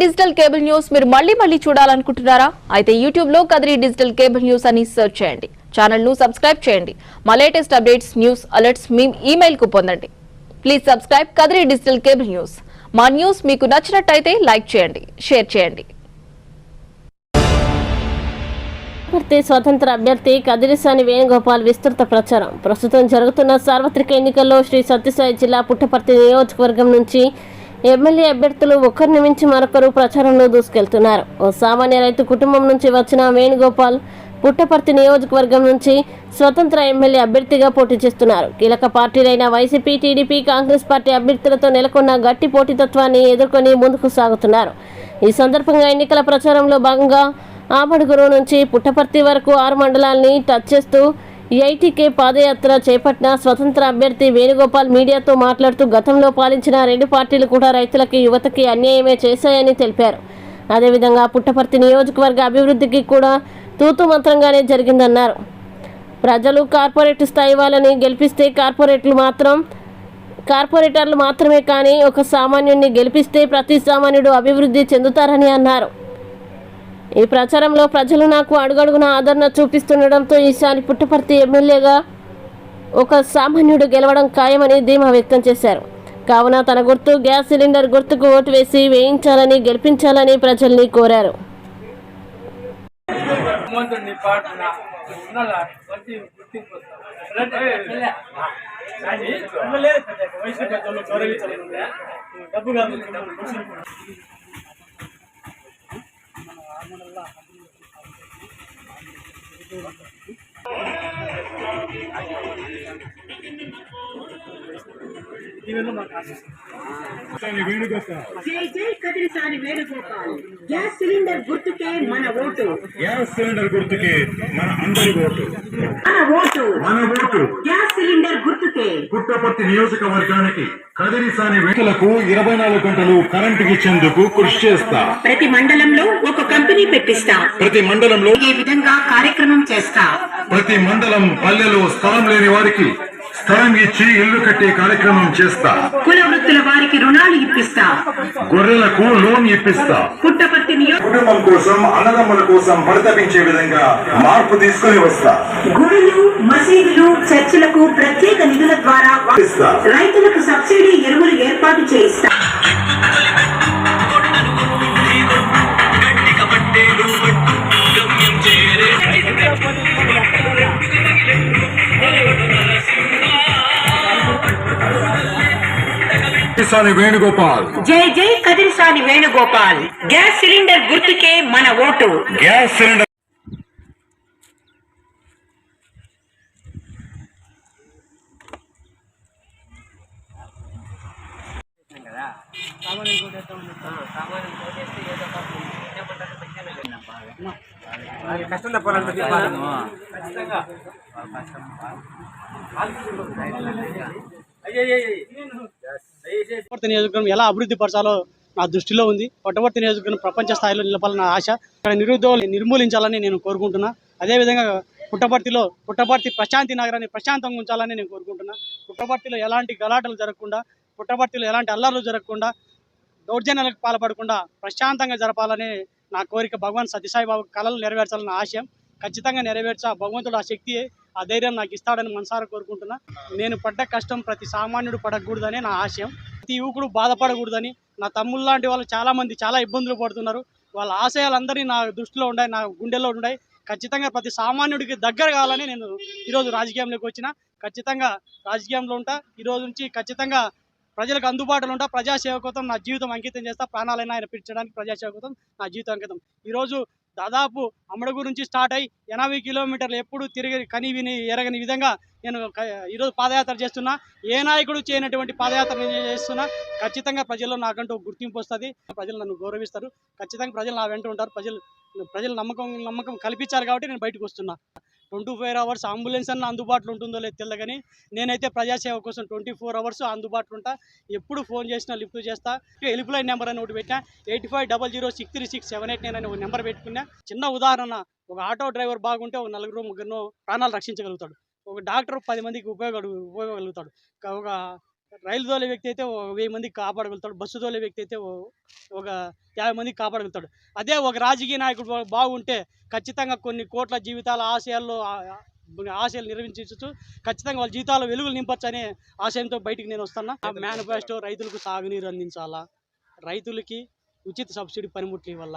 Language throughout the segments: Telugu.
డిజిటల్ కేబుల్ న్యూస్ మీరు మళ్ళీ మళ్ళీ చూడాలనుకుంటున్నారా? అయితే యూట్యూబ్లో కదిరి డిజిటల్ కేబుల్ న్యూస్ అని సెర్చ్ చేయండి. ఛానల్ను సబ్స్క్రైబ్ చేయండి. మా లేటెస్ట్ అప్డేట్స్ న్యూస్ అలర్ట్స్ మీ ఇమెయిల్కు పొందండి. Please subscribe Kadiri digital cable news. మా న్యూస్ మీకు నచ్చినట్టయితే లైక్ చేయండి షేర్ చేయండి. పూర్తి స్వతంత్ర అభ్యర్థి కదిరిసాని వేణుగోపాల్ విస్తృత ప్రచారం. ప్రస్తుతం జరుగుతున్న సార్వత్రిక ఎన్నికల్లో శ్రీ సత్యసాయి జిల్లా పుట్టపర్తి నియోజకవర్గం నుంచి ఎమ్మెల్యే అభ్యర్థులు ఒకరిని మించి మరొకరు ప్రచారంలో దూసుకెళ్తున్నారు. ఓ సామాన్య రైతు కుటుంబం నుంచి వచ్చిన వేణుగోపాల్ పుట్టపర్తి నియోజకవర్గం నుంచి స్వతంత్ర ఎమ్మెల్యే అభ్యర్థిగా పోటీ చేస్తున్నారు. కీలక పార్టీలైన వైసీపీ టీడీపీ కాంగ్రెస్ పార్టీ అభ్యర్థులతో నెలకొన్న గట్టి పోటీతత్వాన్ని ఎదుర్కొని ముందుకు సాగుతున్నారు. ఈ సందర్భంగా ఎన్నికల ప్రచారంలో భాగంగా ఆమడుగురు నుంచి పుట్టపర్తి వరకు ఆరు మండలాల్ని టచ్ చేస్తూ ఐటీకే పాదయాత్ర చేపట్టిన స్వతంత్ర అభ్యర్థి వేణుగోపాల్ మీడియాతో మాట్లాడుతూ గతంలో పాలించిన రెండు పార్టీలు కూడా రైతులకి యువతకి అన్యాయమే చేశాయని తెలిపారు. అదేవిధంగా పుట్టపర్తి నియోజకవర్గ అభివృద్ధికి కూడా తూతు మంత్రంగానే జరిగిందన్నారు. ప్రజలు కార్పొరేట్ స్థాయి వాళ్ళని గెలిపిస్తే కార్పొరేట్లు మాత్రం కార్పొరేటర్లు మాత్రమే కానీ ఒక సామాన్యుడిని గెలిపిస్తే ప్రతి సామాన్యుడు అభివృద్ధి చెందుతారని అన్నారు. ఈ ప్రచారంలో ప్రజలు నాకు అడుగడుగున ఆదరణ చూపిస్తుండడంతో ఈసారి పుట్టపర్తి ఎమ్మెల్యేగా ఒక సామాన్యుడు గెలవడం ఖాయమని ధీమా వ్యక్తం చేశారు. కావున తన గుర్తు గ్యాస్ సిలిండర్ గుర్తుకు ఓటు వేసి వేయించాలని గెలిపించాలని ప్రజల్ని కోరారు. హనుమంతుడిని அல்லாஹ் దీనిలో మాకు ఆశిస్తుంది జై జై కదిరిసాని వేణుగోపాల్. గ్యాస్ సిలిండర్ గుర్తుకే మన ఓటు. గ్యాస్ సిలిండర్ గుర్తుకే మన అందరి ఓటు. మన ఓటు. మన ఓటు. గ్యాస్ సిలిండర్ గుర్తుకే. పుట్టపర్తి నియోజకవర్గానికి కదిరిసాని వ్యక్తులకు ఇరవై నాలుగు గంటలు కరెంటు ఇచ్చేందుకు కృషి చేస్తా. ప్రతి మండలంలో ఒక కంపెనీ పెట్టిస్తా. ప్రతి మండలంలో ఈ విధంగా కార్యక్రమం చేస్తా. ప్రతి మండలం పల్లెలో స్థలం లేని వారికి స్థలం ఇచ్చి ఇల్లు కట్టే కార్యక్రమం చేస్తా. కుల వృత్తుల వారికి రుణాలు ఇప్పిస్తా. గొర్రెలకు లోన్ ఇప్పిస్తా. పుట్టపర్తి కుటుంబం కోసం అన్నదమ్ముల కోసం పరితపించే విధంగా మార్పు తీసుకుని వస్తా. గుడులు మసీదులు చర్చిలకు ప్రత్యేక నిధుల ద్వారా ఇస్తా. రైతులకు సబ్సిడీ ఎరువులు ఏర్పాటు చేయిస్తా. కదిరిసాని వేణుగోపాల్. జై జై కదిరిసాని వేణుగోపాల్. గ్యాస్ సిలిండర్ గుర్తుకే మన ఓటు. Gas cylinder. కష్టం తప్పాలంటే చెప్పాలను పట్టవర్తి నియోజకవర్గం ఎలా అభివృద్ధి పరచాలో నా దృష్టిలో ఉంది. పట్టవర్తి నియోజకవర్గం ప్రపంచ స్థాయిలో నిలపాలన్న ఆశ ఇక్కడ నిరుద్యోగులు నిర్మూలించాలని నేను కోరుకుంటున్నా. అదేవిధంగా పుట్టపర్తిలో పుట్టపర్తి ప్రశాంతి నగరాన్ని ప్రశాంతంగా ఉంచాలని నేను కోరుకుంటున్నా. పుట్టపర్తిలో ఎలాంటి గలాటలు జరగకుండా పుట్టపర్తిలో ఎలాంటి అల్లర్లు జరగకుండా దౌర్జన్యాలకు పాల్పడకుండా ప్రశాంతంగా జరపాలని నా కోరిక భగవాన్ సత్యసాయి బాబు కళలు నెరవేర్చాలన్న ఆశయం ఖచ్చితంగా నెరవేర్చా. భగవంతుడు ఆ శక్తి ఆ ధైర్యం నాకు ఇస్తాడని మనసారా కోరుకుంటున్నా. నేను పడ్డ కష్టం ప్రతి సామాన్యుడు పడకూడదని నా ఆశయం. ప్రతి యువకుడు బాధపడకూడదని నా తమ్ముళ్ళు లాంటి వాళ్ళు చాలా మంది చాలా ఇబ్బందులు పడుతున్నారు. వాళ్ళ ఆశయాలందరినీ నా దృష్టిలో ఉన్నాయి నా గుండెల్లో ఉన్నాయి ఖచ్చితంగా ప్రతి సామాన్యుడికి దగ్గర కావాలని నేను ఈరోజు రాజకీయంలోకి వచ్చిన. ఖచ్చితంగా రాజకీయంలో ఉంటా. ఈరోజు నుంచి ఖచ్చితంగా ప్రజలకు అందుబాటులో ఉంటా. ప్రజాసేవ కోసం నా జీవితం అంకితం చేస్తా. ప్రాణాలైనా ఆయన పిలిచడానికి ప్రజాసేవ కోసం నా జీవితం అంకితం. ఈరోజు దాదాపు అమ్మడుగు నుంచి స్టార్ట్ అయ్యి ఎనభై కిలోమీటర్లు ఎప్పుడు తిరిగి కని విని ఎరగని విధంగా నేను ఈరోజు పాదయాత్ర చేస్తున్నా. ఏ నాయకుడు చేయనటువంటి పాదయాత్ర నేను చేస్తున్నా ఖచ్చితంగా ప్రజల్లో నాకంటూ గుర్తింపు వస్తుంది. ప్రజలు నన్ను గౌరవిస్తారు. ఖచ్చితంగా ప్రజలు నా వెంట ఉంటారు. ప్రజలు ప్రజలు నమ్మకం నమ్మకం కల్పించారు కాబట్టి నేను బయటకు వస్తున్నా. ట్వంటీ ఫోర్ అవర్స్ అంబులెన్స్ అన్న అందుబాటులో ఉంటుందో లేదు తెలియదు కానీ నేనైతే ప్రజాసేవ కోసం ట్వంటీ ఫోర్ అవర్స్ అందుబాటులో ఉంటా. ఎప్పుడు ఫోన్ చేసినా లిఫ్ట్ చేస్తా. హెల్ప్ లైన్ నెంబర్ అని ఒకటి పెట్టినా. Eighty five double zero six three six seven eight nine అని ఒక నెంబర్ పెట్టుకున్నా. చిన్న ఉదాహరణ ఒక ఆటో డ్రైవర్ బాగుంటే ఒక నలుగురు ముగ్గురు ప్రాణాలు రక్షించగలుగుతాడు. ఒక డాక్టర్ పది మందికి ఉపయోగ ఉపయోగగలుగుతాడు ఒక రైలు తోలే వ్యక్తి అయితే ఒక వెయ్యి మందికి కాపాడగలుగుతాడు బస్సు తోలే వ్యక్తి అయితే ఒక యాభై మందికి కాపాడగలుగుతాడు. అదే ఒక రాజకీయ నాయకుడు బాగుంటే ఖచ్చితంగా కొన్ని కోట్ల జీవితాల ఆశయాల్లో ఆశయాలు నిర్వహించవచ్చు ఖచ్చితంగా వాళ్ళ జీవితాలు వెలుగులు నింపచ్చు అనే ఆశయంతో బయటికి నేను వస్తున్నా. మేనిఫెస్టో రైతులకు సాగునీరు అందించాలా? రైతులకి ఉచిత సబ్సిడీ పనిముట్లు వల్ల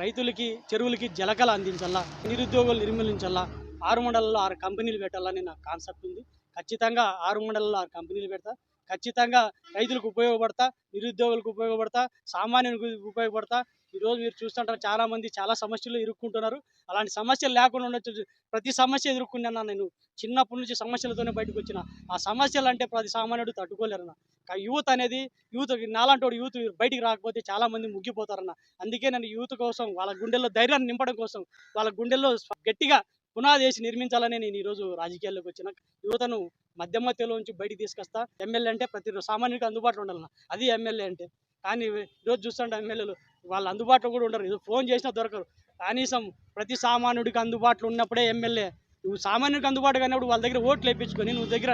రైతులకి చెరువులకి జలకల అందించాలా? నిరుద్యోగులు నిర్మూలించాలా? ఆరు మండలాల్లో ఆరు కంపెనీలు పెట్టాలని నా కాన్సెప్ట్ ఉంది. ఖచ్చితంగా ఆరు మండలాల్లో ఆరు కంపెనీలు పెడతా. ఖచ్చితంగా రైతులకు ఉపయోగపడతా నిరుద్యోగులకు ఉపయోగపడతా సామాన్యులకు ఉపయోగపడతా. ఈరోజు మీరు చూస్తుంటారు చాలా మంది చాలా సమస్యలు ఇరుక్కుంటున్నారు. అలాంటి సమస్యలు లేకుండా ఉండొచ్చు. ప్రతి సమస్య ఎదుర్కొన్నాను నేను. చిన్నప్పటి నుంచి సమస్యలతోనే బయటకు వచ్చిన. ఆ సమస్యలు అంటే ప్రతి సామాన్యుడు తట్టుకోలేరన్న. యూత్ అనేది యూత్ నాలాంటి యూత్ బయటికి రాకపోతే చాలా మంది ముగ్గిపోతారన్న. అందుకే నేను యూత్ కోసం వాళ్ళ గుండెల్లో ధైర్యాన్ని నింపడం కోసం వాళ్ళ గుండెల్లో గట్టిగా పునాది వేసి నిర్మించాలని నేను ఈరోజు రాజకీయాల్లోకి వచ్చిన. యువతను మధ్య మధ్యలో నుంచి బయటికి తీసుకొస్తా. ఎమ్మెల్యే అంటే ప్రతి సామాన్యుడికి అందుబాటులో ఉండాలన్న. అది ఎమ్మెల్యే అంటే. కానీ ఈరోజు చూస్తుంటే ఎమ్మెల్యేలు వాళ్ళు అందుబాటులో కూడా ఉండరు. ఫోన్ చేసినా దొరకరు. కనీసం ప్రతి సామాన్యుడికి అందుబాటులో ఉన్నప్పుడే ఎమ్మెల్యే. నువ్వు సామాన్యుడికి అందుబాటుగా ఉన్నప్పుడు వాళ్ళ దగ్గర ఓట్లు వేయించుకొని నువ్వు దగ్గర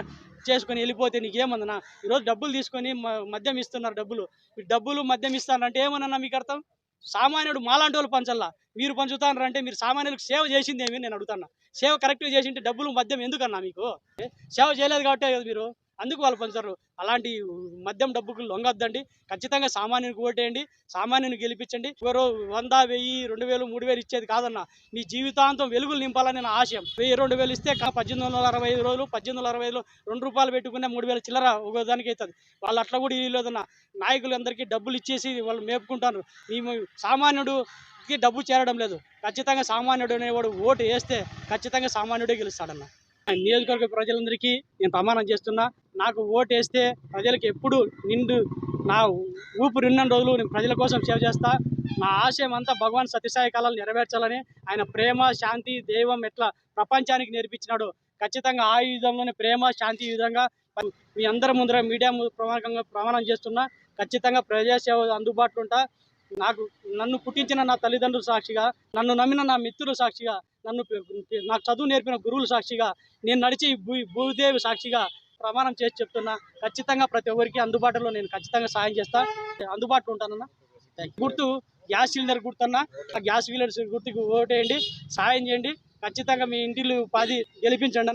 చేసుకొని వెళ్ళిపోతే నీకేమన్నా ఈరోజు డబ్బులు తీసుకొని మద్యం ఇస్తున్నారు డబ్బులు. డబ్బులు మద్యం ఇస్తానంటే ఏమన్నా మీకు అర్థం సామాన్యుడు మాలాంటి వాళ్ళు పంచల్లా. మీరు పంచుతానంటే మీరు సామాన్యులకు సేవ చేసింది ఏమి? నేను అడుగుతాను సేవ కరెక్ట్గా చేసింటే డబ్బులు మద్యం ఎందుకన్నా మీకు? సేవ చేయలేదు కాబట్టి కదా మీరు? అందుకు వాళ్ళు పంచారు అలాంటి మద్యం డబ్బుకు లొంగొద్దండి. ఖచ్చితంగా సామాన్యునికి ఓటేయండి. సామాన్యుని గెలిపించండి. ఎవరో వంద వెయ్యి రెండు వేలు మూడు వేలు ఇచ్చేది కాదన్న మీ జీవితాంతం వెలుగులు నింపాలని నా ఆశయం. వెయ్యి రెండు వేలు ఇస్తే పద్దెనిమిది వందల అరవై ఐదు రోజులు పద్దెనిమిది వందల అరవై ఐదులో రెండు రూపాయలు పెట్టుకునే మూడు వేల చిల్లర ఒక దానికి అవుతుంది. వాళ్ళు అట్లా కూడా లేదన్న నాయకులందరికీ డబ్బులు ఇచ్చేసి వాళ్ళు మేపుకుంటారు. ఈ సామాన్యుడు డబ్బు చేరడం లేదు. ఖచ్చితంగా సామాన్యుడు అనేవాడు ఓటు వేస్తే ఖచ్చితంగా సామాన్యుడే గెలుస్తాడన్న. నియోజకవర్గ ప్రజలందరికీ నేను ప్రమాణం చేస్తున్నా. నాకు ఓటు వేస్తే ప్రజలకు ఎప్పుడు నిండు నా ఊపిరి ఉన్న రోజులు నేను ప్రజల కోసం సేవ చేస్తా. నా ఆశయం అంతా భగవాన్ సత్యసాయి కళలు నెరవేర్చాలని ఆయన ప్రేమ శాంతి దైవం ఎట్లా ప్రపంచానికి నేర్పించినాడు ఖచ్చితంగా ఆ విధంలోనే ప్రేమ శాంతి విధంగా మీ అందరి ముందర మీడియా ప్రమాణంగా ప్రమాణం చేస్తున్నా. ఖచ్చితంగా ప్రజాసేవ అందుబాటులో ఉంటా. నాకు నన్ను పుట్టించిన నా తల్లిదండ్రులు సాక్షిగా నన్ను నమ్మిన నా మిత్రులు సాక్షిగా నన్ను నాకు చదువు నేర్పిన గురువులు సాక్షిగా నేను నడిచి భూ భూదేవి సాక్షిగా ప్రమాణం చేసి చెప్తున్నా. ఖచ్చితంగా ప్రతి ఒక్కరికి అందుబాటులో నేను ఖచ్చితంగా సాయం చేస్తాను అందుబాటులో ఉంటానన్నా. గుర్తు గ్యాస్ సిలిండర్ గుర్తున్నా. ఆ గ్యాస్ సిలిండర్ గుర్తుకు ఓటేయండి సాయం చేయండి. ఖచ్చితంగా మీ ఇంటిలు పది గెలిపించండి